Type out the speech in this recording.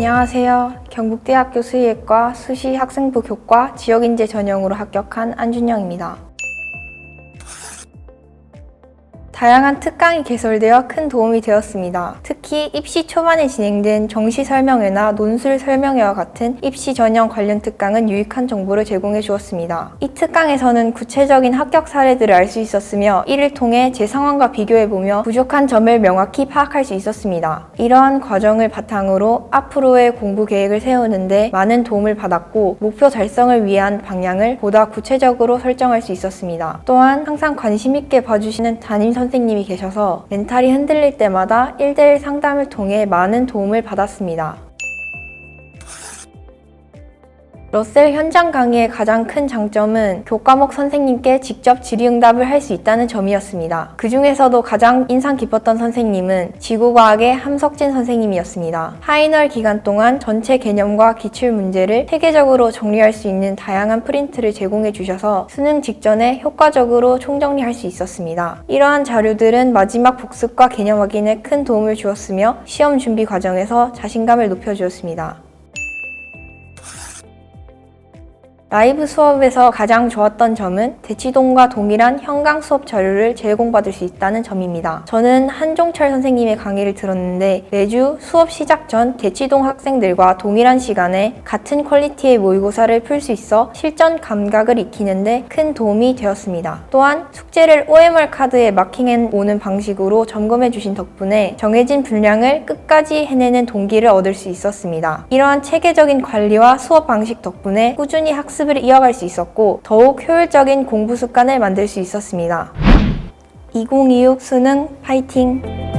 안녕하세요. 경북대학교 수의학과 수시 학생부 교과 지역인재 전형으로 합격한 안준영입니다. 다양한 특강이 개설되어 큰 도움이 되었습니다. 특히 입시 초반에 진행된 정시 설명회나 논술 설명회와 같은 입시 전형 관련 특강은 유익한 정보를 제공해 주었습니다. 이 특강에서는 구체적인 합격 사례들을 알 수 있었으며 이를 통해 제 상황과 비교해 보며 부족한 점을 명확히 파악할 수 있었습니다. 이러한 과정을 바탕으로 앞으로의 공부 계획을 세우는데 많은 도움을 받았고 목표 달성을 위한 방향을 보다 구체적으로 설정할 수 있었습니다. 또한 항상 관심 있게 봐주시는 담임 선생님 이 계셔서 멘탈이 흔들릴 때마다 1대1 상담을 통해 많은 도움을 받았습니다. 러셀 현장 강의의 가장 큰 장점은 교과목 선생님께 직접 질의응답을 할 수 있다는 점이었습니다. 그 중에서도 가장 인상 깊었던 선생님은 지구과학의 함석진 선생님이었습니다. 하이널 기간 동안 전체 개념과 기출 문제를 체계적으로 정리할 수 있는 다양한 프린트를 제공해 주셔서 수능 직전에 효과적으로 총정리할 수 있었습니다. 이러한 자료들은 마지막 복습과 개념 확인에 큰 도움을 주었으며 시험 준비 과정에서 자신감을 높여주었습니다. 라이브 수업에서 가장 좋았던 점은 대치동과 동일한 현강 수업 자료를 제공받을 수 있다는 점입니다. 저는 한종철 선생님의 강의를 들었는데 매주 수업 시작 전 대치동 학생들과 동일한 시간에 같은 퀄리티의 모의고사를 풀 수 있어 실전 감각을 익히는데 큰 도움이 되었습니다. 또한 숙제를 OMR 카드에 마킹해 오는 방식으로 점검해 주신 덕분에 정해진 분량을 끝까지 해내는 동기를 얻을 수 있었습니다. 이러한 체계적인 관리와 수업 방식 덕분에 꾸준히 학습을 이어갈 수 있었고 더욱 효율적인 공부 습관을 만들 수 있었습니다. 2026 수능 파이팅!